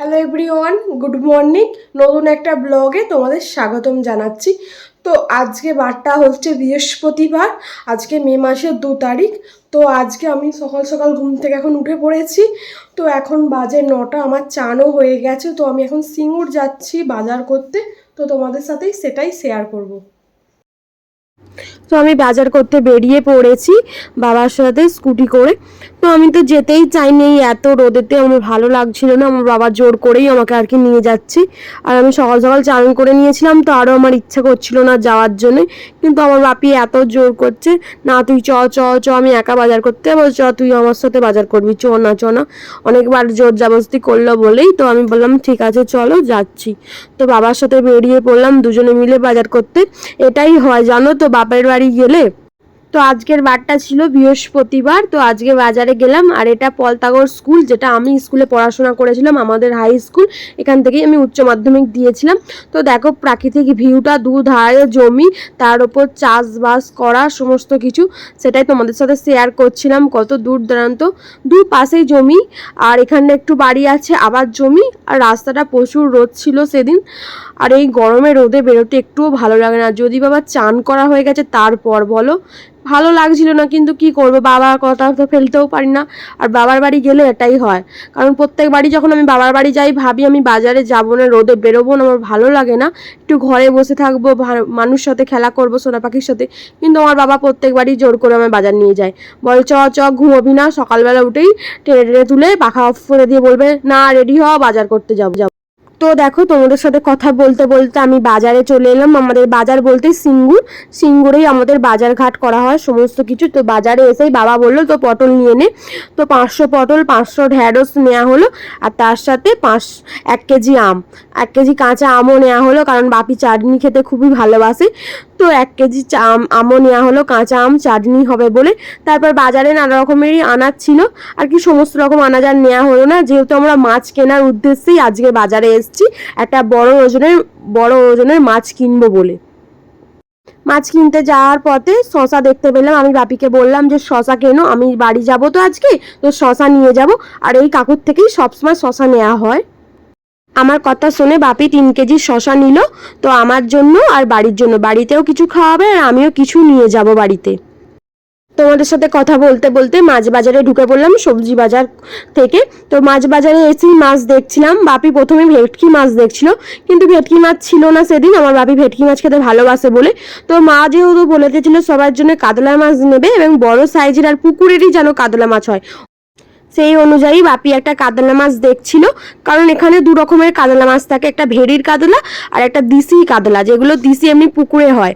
Hello everyone good morning নতুন একটা ব্লগে তোমাদের স্বাগতম জানাচ্ছি। তো আজকে বারটা হচ্ছে বৃহস্পতিবার, আজকে মে মাসের দু তারিখ। তো আজকে আমি সকাল সকাল ঘুম থেকে এখন উঠে পড়েছি। তো এখন বাজে নটা, আমার চানও হয়ে গেছে। তো আমি এখন সিঙ্গুর যাচ্ছি বাজার করতে। তো তোমাদের সাথেই সেটাই শেয়ার করব। তো আমি বাজার করতে বেরিয়ে পড়েছি বাবার সাথে স্কুটি করে। তো আমি তো যেতেই চাইনি এই এত রোদেতে আমার ভালো লাগছিল না, আমার বাবা জোর করেই আমাকে আর কি নিয়ে যাচ্ছি। আর আমি সকাল সকাল চান করে নিয়েছিলাম, তো আরও আমার ইচ্ছা করছিল না যাওয়ার জন্যে। কিন্তু আমার বাপি এত জোর করছে, না তুই চ চ চ, আমি একা বাজার করতে যাব, চ, তুই আমার সাথে বাজার করবি, চ না চ না। অনেকবার জোর জবরদস্তি করল বলেই তো আমি বললাম, ঠিক আছে, চলো যাচ্ছি। তো বাবার সাথে বেরিয়ে পড়লাম, দুজনে মিলে বাজার করতে। এটাই হয়, জানো তো বাপের বাড়ি গেলে তো আজকের বারটা ছিল বৃহস্পতিবার, তো আজকে বাজারে গেলাম আর এটা পলতাগড় স্কুল যেটা আমি স্কুলে পড়াশোনা করেছিলাম, আমাদের হাই স্কুল এখান থেকেই আমি উচ্চ মাধ্যমিক দিয়েছিলাম। তো দেখো প্রাকৃতিক ভিউটা দু ধারে জমি, তার ওপর চাষবাস করা সমস্ত কিছু, সেটাই তোমাদের সাথে শেয়ার করছিলাম, কত দূর দূরান্ত। দু পাশেই জমি, আর এখানে একটু বাড়ি আছে, আবার জমি, আর রাস্তাটা প্রচুর রোদ ছিল সেদিন। আর এই গরমে রোদে বেরোতে একটুও ভালো লাগে না, যদি বাবা চান করা হয়ে গেছে তারপর বলো। ভালো লাগছিল না, কিন্তু কি করব? বাবার কথা তো ফেলতেও পারি না। আর বাবার বাড়ি গেলে এটাই হয়। কারণ প্রত্যেক বাড়ি যখন আমি বাবার বাড়ি যাই, ভাবি আমি বাজারে যাব না, রোদে বেরোবো না, আমার ভালো লাগে না। একটু ঘরে বসে থাকব মানুষ সাথে খেলা করব, সোনা পাখির সাথে। কিন্তু আমার বাবা প্রত্যেক বাড়ি জোর করে আমার বাজার নিয়ে যায়। বলে, চ চ, ঘুমোবি না, সকালবেলা উঠেই টেনে টেনে তুলে পাখা অফ করে দিয়ে বলবে, না রেডি হওয়া বাজার করতে যাব যাব। তো দেখো, তোমাদের সাথে কথা বলতে বলতে আমি বাজারে চলে এলাম। আমাদের বাজার বলতে সিঙ্গুর। সিঙ্গুরেই আমাদের বাজার ঘাট করা হয় সমস্ত কিছু। তো বাজারে এসেই বাবা বলল, তো পটল নিয়ে নে। তো পাঁচশো পটল, পাঁচশো ঢ্যাঁড়স নেওয়া হলো। আর তার সাথে পাঁচ, এক কেজি আম। এক কেজি কাঁচা আমও নেওয়া হলো, কারণ বাপি চাটনি খেতে খুবই ভালোবাসে। তো এক কেজি আম, আমও নেওয়া হলো, কাঁচা আম চাটনি হবে বলে। তারপর বাজারে নানা রকমেরই আনাজ ছিল। আর কি সমস্ত রকম আনাজ আর নেওয়া হলো না। যেহেতু আমরা মাছ কেনার উদ্দেশ্যেই আজকে বাজারে এসেছি একটা বড় ওজনের বড় ওজনের মাছ কিনবো বলে। মাছ কিনতে যাওয়ার পথে শশা দেখতে পেলাম, আমি বাপিকে বললাম যে, শশা কেনো, আমি বাড়ি যাব তো আজকে, তো শশা নিয়ে যাব। আর এই কাকুর থেকেই সবসময় শশা নেওয়া হয়। আমার কথা শুনে বাপি তিন কেজি শশা নিল, তো আমার জন্য আর বাড়ির জন্য। বাড়িতেও কিছু খাওয়াবে আর আমিও কিছু নিয়ে যাব বাড়িতে। তোমাদের সাথে কথা বলতে বলতে মাছ বাজারে ঢুকে পড়লাম, সবজি বাজার থেকে। তো মাছ বাজারে এসেই মাছ দেখছিলাম, বাপি প্রথমে ভেটকি মাছ দেখছিল, কিন্তু ভেটকি মাছ ছিল না সেদিন, আমার বাপি ভেটকি মাছ খেতে ভালোবাসে বলে। তো মা যেহেতু বলে দিয়েছিল সবার জন্য কাতলা মাছ নেবে এবং বড় সাইজের আর পুকুরেরই যেন কাতলা মাছ হয়। সেই অনুযায়ী বাপি একটা কাদলা মাছ দেখছিল। কারণ এখানে দু রকমের কাদলা মাছ থাকে, একটা ভেড়ির কাদলা আর একটা দিসি কাদলা, যেগুলো দিসি এমনি পুকুরে হয়।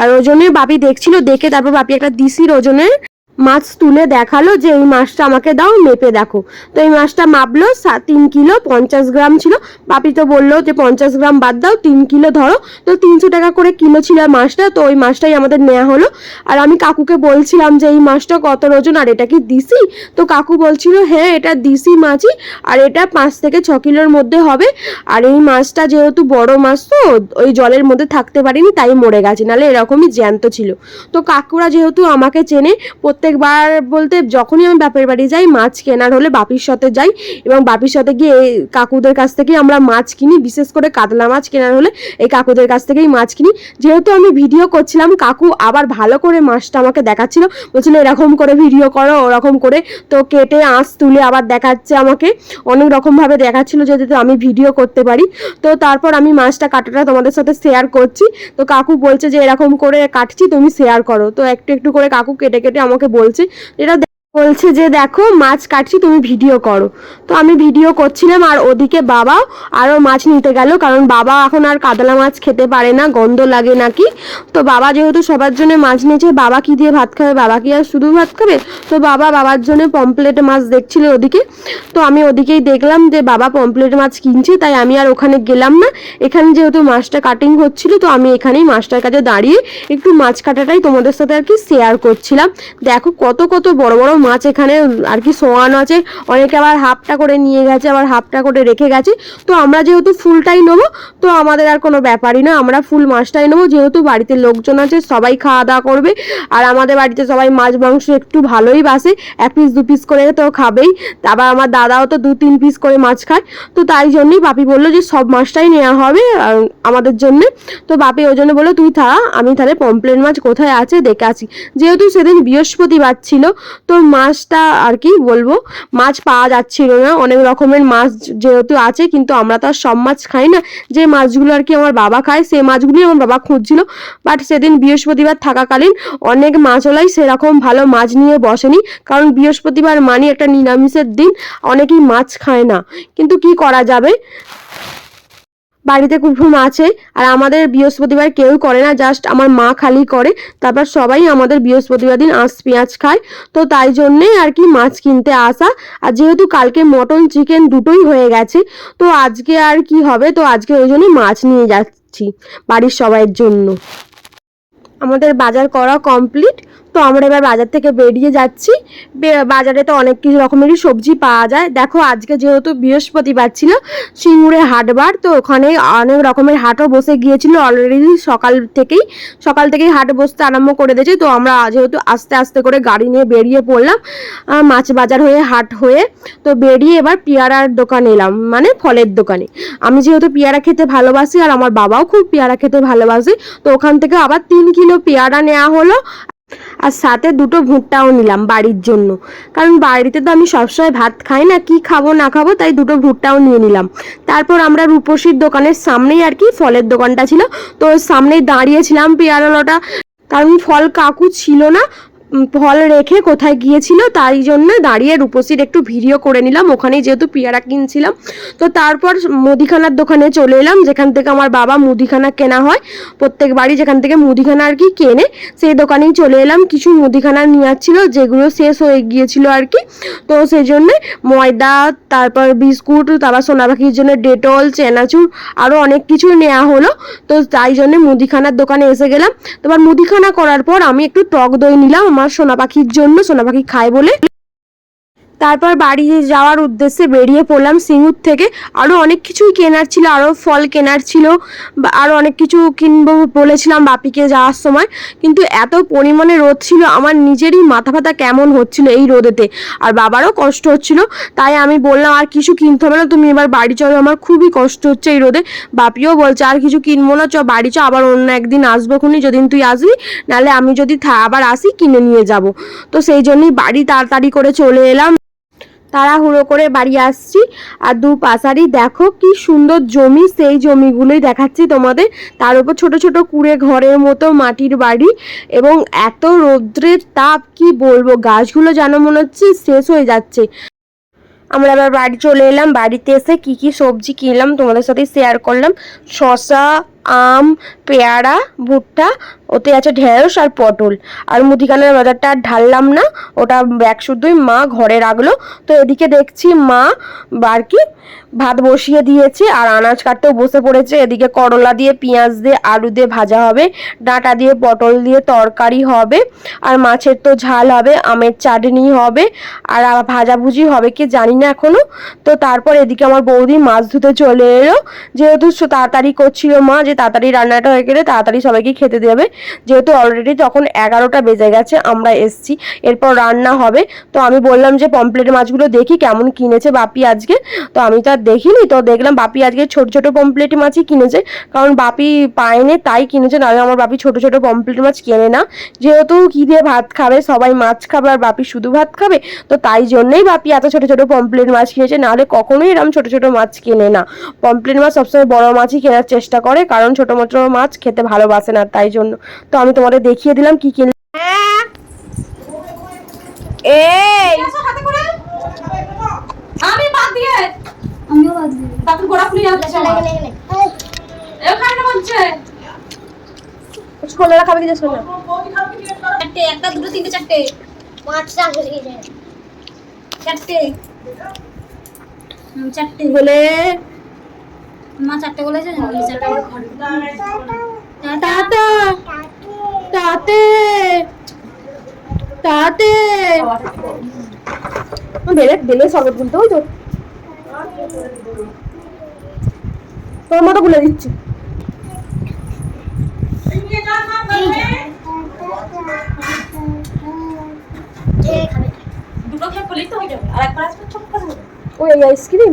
আর ওজনে বাপি দেখছিল, দেখে তারপর বাপি একটা দিসির ওজনের মাছ তুলে দেখাল যে এই মাছটা আমাকে দাও, মেপে দেখো। তো এই মাছটা মাপলো তিন কিলো পঞ্চাশ গ্রাম ছিল। পাপি তো বলল যে পঞ্চাশ গ্রাম বাদ দাও, তিন কিলো ধরো। তো তিনশো টাকা করে কিলো ছিল মাছটা, তো ওই মাছটাই আমাদের নেওয়া হলো। আর আমি কাকুকে বলছিলাম যে এই মাছটা কত ওজন, আর এটা কি দিসি? তো কাকু বলছিল হ্যাঁ এটা দিসি মাছই, আর এটা পাঁচ থেকে ছ কিলোর মধ্যে হবে। আর এই মাছটা যেহেতু বড় মাছ তো, ওই জলের মধ্যে থাকতে পারিনি, তাই মরে গেছে। নাহলে এরকমই জ্যান্ত ছিল। তো কাকুরা যেহেতু আমাকে চেনে প্রত্যেকবার বলতে যখনই আমি বাপের বাড়ি যাই, মাছ কেনার হলে বাপির সাথে যাই এবং বাপির সাথে গিয়ে কাকুদের কাছ থেকেই আমরা মাছ কিনি, বিশেষ করে কাতলা মাছ কেনার হলে এই কাকুদের কাছ থেকেই মাছ কিনি। যেহেতু আমি ভিডিও করছিলাম, কাকু আবার ভালো করে মাছটা আমাকে দেখাচ্ছিল। বলছিল, এরকম করে ভিডিও করো, ওরকম করে তো কেটে আঁশ তুলে আবার দেখাচ্ছে আমাকে। অনেক রকমভাবে দেখাচ্ছিল যদি তো আমি ভিডিও করতে পারি। তো তারপর আমি মাছটা কাটাটা তোমাদের সাথে শেয়ার করছি। তো কাকু বলছে যে, এরকম করে কাটছি, তুমি শেয়ার করো। তো একটু একটু করে কাকু কেটে কেটে আমাকে বলছে এটা বলছে যে, দেখো, মাছ কাটছি, তুমি ভিডিও করো। তো আমি ভিডিও করছিলাম আর ওদিকে বাবা আরও মাছ নিতে গেল, কারণ বাবা এখন আর কাতলা মাছ খেতে পারে না, গন্ধ লাগে নাকি? তো বাবা যেহেতু সবার জন্য মাছ নিয়েছে, বাবা কি দিয়ে ভাত খাবে? বাবা কি আর শুধু ভাত খাবে? তো বাবা বাবার জন্য পমপ্লেট মাছ দেখছিল ওদিকে। তো আমি ওদিকেই দেখলাম যে, বাবা পমপ্লেট মাছ কিনছে, তাই আমি আর ওখানে গেলাম না। এখানে যেহেতু মাছটা কাটিং হচ্ছিল, তো আমি এখানেই মাছটার কাছে দাঁড়িয়ে একটু মাছ কাটাটাই তোমাদের সাথে আর কি শেয়ার করছিলাম। দেখো কত কত বড় বড় মাছ এখানে আর কি শোয়ানো আছে। অনেকে আবার হাফটা করে নিয়ে গেছে, আবার হাফটা করে রেখে গেছে। তো আমরা যেহেতু ফুলটাই নেব, তো আমাদের আর কোনো ব্যাপারই না, আমরা ফুল মাছটাই নেব। যেহেতু বাড়িতে লোকজন আছে, সবাই খাওয়া দাওয়া করবে। আর আমাদের বাড়িতে সবাই মাছ, মাংস একটু ভালোই বাসে, এক পিস দু পিস করে তো খাবেই। আবার আমার দাদাও তো দু তিন পিস করে মাছ খায়। তো তাই জন্যই বাপি বলল যে সব মাছটাই নেওয়া হবে আমাদের জন্যে। তো বাপি ওই জন্য বলল, তুই থাকা, আমি তাহলে পমপ্লেট মাছ কোথায় আছে দেখে আসি। যেহেতু সেদিন বৃহস্পতিবার ছিল, তো মাছটা আর কি বলব, মাছ পাওয়া যাচ্ছিল না। অনেক রকমের মাছ যেহেতু আছে, কিন্তু আমরা তো আর সব মাছ খাই না। যে মাছগুলো আর কি আমার বাবা খায়, সেই মাছগুলোই আমার বাবা খুঁজছিল। বাট সেদিন বৃহস্পতিবার থাকাকালীন অনেক মাছওয়ালাই সেরকম ভালো মাছ নিয়ে বসেনি। কারণ বৃহস্পতিবার মানে একটা নিরামিষের দিন, অনেকেই মাছ খায় না। কিন্তু কি করা যাবে? বাড়িতে কুটুম আছে আর আমাদের বৃহস্পতিবার কেউ করে না জাস্ট আমার মা খালি করে, তারপর সবাই আমাদের বৃহস্পতিবার দিন আঁশ পেঁয়াজ খায়। তো তাই জন্যেই আর কি মাছ কিনতে আসা। আর যেহেতু কালকে মটন চিকেন দুটোই হয়ে গেছে, তো আজকে আর কি হবে? তো আজকে ওই জন্যই মাছ নিয়ে যাচ্ছি বাড়ির সবাইয়ের জন্য। আমাদের বাজার করা কমপ্লিট তো আমরা এবার বাজার থেকে বেরিয়ে যাচ্ছি। বাজারে তো অনেক কিছু রকমেরই সবজি পাওয়া যায়। দেখো, আজকে যেহেতু বৃহস্পতিবার ছিল, সিঙ্গুরে হাটবার, তো ওখানে অনেক রকমের হাটও বসে গিয়েছিল অলরেডি সকাল থেকেই। সকাল থেকেই হাট বসতে আরম্ভ করে দিয়েছে। তো আমরা যেহেতু আস্তে আস্তে করে গাড়ি নিয়ে বেরিয়ে পড়লাম মাছ বাজার হয়ে, হাট হয়ে, তো বেরিয়ে এবার পেয়ারার দোকানে এলাম মানে ফলের দোকানে। আমি যেহেতু পেয়ারা খেতে ভালোবাসি, আর আমার বাবাও খুব পেয়ারা খেতে ভালোবাসে, তো ওখান থেকে আবার তিন কিলো পেয়ারা নেওয়া হলো। আর সাথে দুটো ভুট্টাও নিলাম বাড়ির জন্য। কারণ বাড়িতে তো আমি সবসময় ভাত খাই না, কি খাব না খাব, তাই দুটো ভুট্টাও নিয়ে নিলাম। তারপর আমরা রূপসীর দোকানের সামনেই আর কি ফলের দোকানটা ছিল, তো সামনেই দাঁড়িয়েছিলাম পেয়ারালোটা কারণ ফল কাকু ছিল না ফল রেখে কোথায় গিয়েছিল, তাই জন্য দাঁড়িয়ে রূপসীর একটু ভিডিও করে নিলাম। ওখানেই যেহেতু পেয়ারা কিনছিলাম। তো তারপর মুদিখানার দোকানে চলে এলাম, যেখান থেকে আমার বাবা মুদিখানা কেনা হয়। প্রত্যেক বাড়ি যেখান থেকে মুদিখানা আর কি কেনে, সেই দোকানেই চলে এলাম। কিছু মুদিখানা নিয়ে আসছিল, যেগুলো শেষ হয়ে গিয়েছিল আর কি। তো সেই জন্য ময়দা, তারপর বিস্কুট, তারপর সোনা পাখির জন্য ডেটল, চেনাচুর আরও অনেক কিছু নেওয়া হলো। তো তাই জন্য মুদিখানার দোকানে এসে গেলাম। তারপর মুদিখানা করার পর আমি একটু টক দই নিলাম। আমার সোনা পাখির জন্য সোনা পাখি খায় বলে তারপর বাড়ি যাওয়ার উদ্দেশ্যে বেরিয়ে পড়লাম সিঙ্গুর থেকে। আরও অনেক কিছুই কেনার ছিল আরও ফল কেনার ছিল আরও অনেক কিছু কিনবো বলেছিলাম বাপিকে যাওয়ার সময়। কিন্তু এত পরিমাণে রোদ ছিল, আমার নিজেরই মাথা ফাতা কেমন হচ্ছিল এই রোদেতে। আর বাবারও কষ্ট হচ্ছিল, তাই আমি বললাম, আর কিছু কিনতে হবে না, তুমি এবার বাড়ি চলো। আমার খুবই কষ্ট হচ্ছে এই রোদে। বাপিও বলছে, আর কিছু কিনবো না চ বাড়ি চ আবার অন্য একদিন আসব খুনি যেদিন তুই আসবি, নাহলে আমি যদি আবার আসি, কিনে নিয়ে যাব। তো সেই জন্যই বাড়ি তাড়াতাড়ি করে চলে এলাম। তাড়াহুড়ো করে বাড়ি আসছি। আর দু পাশারই দেখো কি সুন্দর জমি, সেই জমিগুলোই দেখাচ্ছি তোমাদের। তার উপর ছোট ছোট কুড়ে ঘরের মতো মাটির বাড়ি এবং এত রৌদ্রের তাপ, কি বলব? গাছগুলো যেন মনে হচ্ছে শেষ হয়ে যাচ্ছে। আমরা আবার বাড়ি চলে এলাম। বাড়িতে এসে কি কি সবজি কিনলাম তোমাদের সাথে শেয়ার করলাম। শসা আম, পেয়ারা, ভুট্টা, ওতে আছে ঢেঁড়স আর পটল। আর মুদিখানার বাজারটা আর ঢাললাম না, ওটা ব্যাগ শুদ্ধই মা ঘরে রাখল। তো এদিকে দেখছি মা আর কি ভাত বসিয়ে দিয়েছে, আর আনাজ কাটতেও বসে পড়েছে। এদিকে করলা দিয়ে, পেঁয়াজ দিয়ে, আলু দিয়ে ভাজা হবে, ডাঁটা দিয়ে, পটল দিয়ে তরকারি হবে, আর মাছের তো ঝাল হবে, আমের চাটনি হবে, আর ভাজাভুজি হবে কি জানি না এখনও তো তারপর এদিকে আমার বৌদি মাছ ধুতে চলে এলো। যেহেতু তাড়াতাড়ি করছিল মা যে তাড়াতাড়ি রান্নাটা হয়ে গেলে তাড়াতাড়ি সবাইকে খেতে দেবে যেহেতু অলরেডি তখন এগারোটা বেজে গেছে, আমরা এসছি। এরপর রান্না হবে। তো আমি বললাম যে পমপ্লেট মাছগুলো দেখি কেমন কিনেছে বাপি আজকে। তো আমি তো আর দেখিনি, তো দেখলাম বাপি আজকে ছোট ছোট পমপ্লেট মাছই কিনেছে। কারণ বাপি পায়নি, তাই কিনেছে। নাহলে আমার বাপি ছোট ছোট পমপ্লেট মাছ কেনে না। যেহেতু কি দিয়ে ভাত খাবে, সবাই মাছ খাবে আর বাপি শুধু ভাত খাবে, তো তাই জন্যই বাপি এত ছোট ছোট পমপ্লেট মাছ কিনেছে। নাহলে কখনোই এরকম ছোট ছোট মাছ কেনে না। পমপ্লেট মাছ সবসময় বড় মাছই কেনার চেষ্টা করে, কারণ ছোট মোটো মাছ খেতে ভালোবাসে না তাই জন্য। তো আমি তোমাদের দেখিয়ে দিলাম কি কিনলাম এই! আমি বাদ দিয়ে। আমিও বাদ দিই তারপর গোড়া খুলে যাচ্ছে এখানে বলছে। ছোলারা খাবে কি ছোলা চারটে একটা দুটো তিনটে চারটে। পাঁচটা হয়ে যায় চারটে। চারটে। বলে মা চারটে বলেছে। টাটা টাতে তাতে বেলে বেলে শরবত গুলতে ওই তো তোর মতো গুলে দিচ্ছি দুটো খেয়ে তো হয়ে যাবে আর একবার আসবে করে ওই আইসক্রিম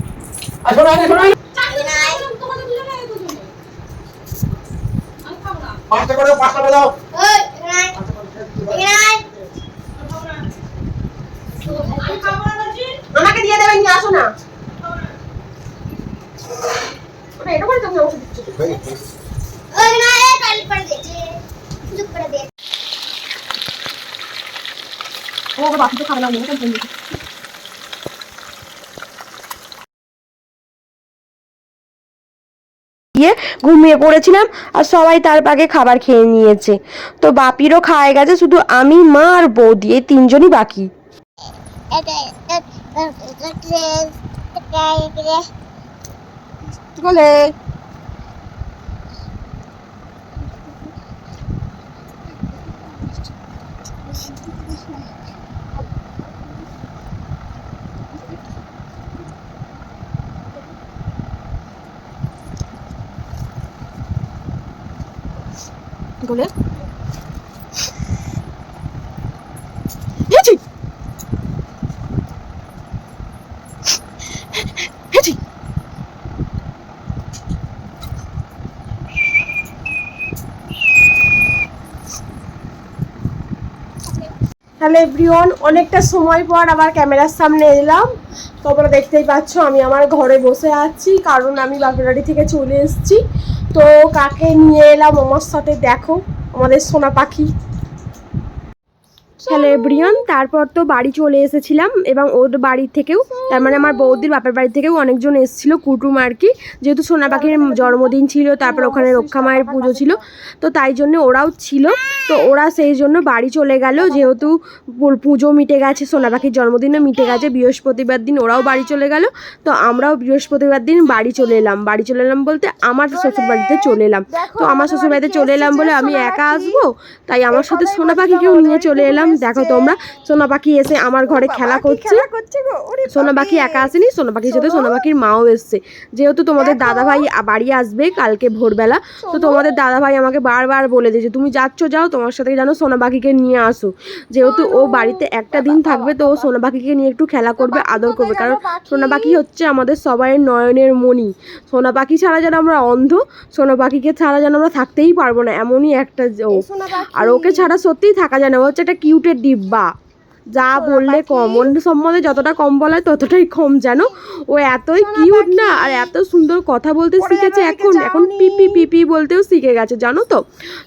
আরে শোনো খাবে নাই। পাঁচটা করে পাঁচটা নাই। আমাকে দিয়ে দেবেন নিয়ে আসো না। এটা করে তুমি আমাকে দিচ্ছ। ও বাকি তো খাবে না গিয়ে ঘুমিয়ে পড়েছিলাম আর সবাই তার পাকে খাবার খেয়ে নিয়েছে তো বাপিরও খায় গেছে শুধু আমি মা আর বৌদি এই তিনজনই বাকি এটা এটা এটা বলে বলে হেচি হেচি হ্যালো এভরিওয়ান, অনেকটা সময় পর আবার ক্যামেরার সামনে এলাম। তোমরা দেখতেই পাচ্ছ, আমি আমার ঘরে বসে আছি, কারণ আমি বাগেরহাটি থেকে চলে এসেছি। তো কাকে নিয়ে এলাম, আমার সাথে দেখো, আমাদের সোনা পাখি। হ্যালো এভরিওয়ান তারপর তো বাড়ি চলে এসেছিলাম এবং ওর বাড়ি থেকেও, তার মানে আমার বৌদির বাপের বাড়ি থেকেও অনেকজন এসেছিল কুটুম আর কি। যেহেতু সোনা পাখির জন্মদিন ছিল, তারপর ওখানে রক্ষা মায়ের পুজো ছিল, তো তাই জন্য ওরাও ছিল। তো ওরা সেই জন্য বাড়ি চলে গেল, যেহেতু পুজো মিটে গেছে, সোনা পাখির জন্মদিনও মিটে গেছে, বৃহস্পতিবার দিন ওরাও বাড়ি চলে গেল। তো আমরাও বৃহস্পতিবার দিন বাড়ি চলে এলাম। বাড়ি চলে এলাম বলতে আমার শ্বশুর বাড়িতে চলে এলাম। তো আমার শ্বশুর বাড়িতে চলে এলাম বলে আমি একা আসব? তাই আমার সাথে সোনা পাখিকেও নিয়ে চলে এলাম। দেখো তোমরা সোনা পাখি এসে আমার ঘরে খেলা করছে। সোনা পাখি একা আসেনি সোনা পাখির সাথে সোনা পাখির মাও এসছে। যেহেতু তোমাদের দাদা ভাই বাড়ি আসবে কালকে ভোরবেলা তো তোমাদের দাদা ভাই আমাকে বারবার বলে দিয়েছে তুমি যাচ্ছ যাও তোমার সাথে যেন সোনা পাখিকে নিয়ে আসো। যেহেতু ও বাড়িতে একটা দিন থাকবে তো ও সোনা পাখিকে নিয়ে একটু খেলা করবে আদর করবে। কারণ সোনা পাখি হচ্ছে আমাদের সবাই নয়নের মণি। সোনা পাখি ছাড়া যেন আমরা অন্ধ সোনা পাখিকে ছাড়া যেন আমরা থাকতেই পারব না এমনই একটা ও। আর ওকে ছাড়া সত্যিই থাকা যায় না ও হচ্ছে একটা কিউটের ডিব্বা যা বললে কম ওর সম্বন্ধে যতটা কম বলা ততটাই কম জানো। ও এতই কিউট না আর এত সুন্দর কথা বলতে শিখেছে এখন। এখন পিপি পিপি বলতেও শিখে গেছে জানো তো?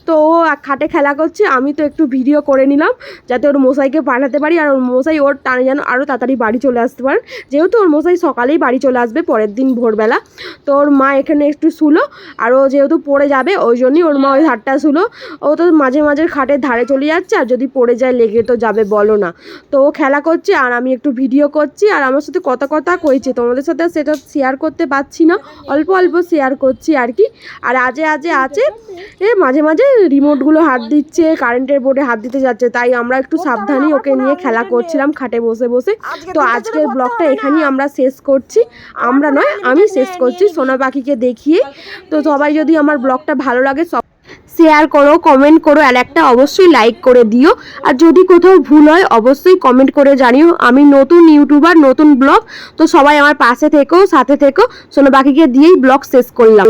তো ও খাটে খেলা করছে আমি তো একটু ভিডিও করে নিলাম যাতে ওর মশাইকে পাঠাতে পারি আর ওর মশাই ওর টানে যেন আরও তাড়াতাড়ি বাড়ি চলে আসতে পারেন যেহেতু ওর মশাই সকালেই বাড়ি চলে আসবে পরের দিন ভোরবেলা। তো ওর মা এখানে একটু শুলো আর ও যেহেতু পড়ে যাবে ওই জন্যই ওর মা ওই ধারটা শুলো। ও তো মাঝে মাঝে খাটের ধারে চলে যাচ্ছে আর যদি পড়ে যায় লেগে তো যাবে বলো না। তো ও খেলা করছে আর আমি একটু ভিডিও করছি আর আমার সাথে কথা কথা কইছে। তোমাদের সাথে সেটা শেয়ার করতে পারছি না। অল্প অল্প শেয়ার করছি আর কি। আর আজে আজে আছে এ মাঝে মাঝে রিমোটগুলো হাত দিচ্ছে কারেন্টের বোর্ডে হাত দিতে যাচ্ছে তাই আমরা একটু সাবধানে ওকে নিয়ে খেলা করছিলাম খাটে বসে বসে। তো আজকের ব্লগটা এখানেই আমরা শেষ করছি। আমরা নয় আমি শেষ করছি সোনা পাখিকে দেখিয়ে। তো সবাই যদি আমার ব্লগটা ভালো লাগে সব শেয়ার করো কমেন্ট করো আর একটা অবশ্যই লাইক করে দিও। আর যদি কোথাও ভুল হয়, অবশ্যই কমেন্ট করে জানিও। আমি নতুন ইউটিউবার নতুন ব্লগ তো সবাই আমার পাশে থেকো, সাথে থেকো। সোনো বাকিকে দিয়েই ব্লগ শেষ করলাম।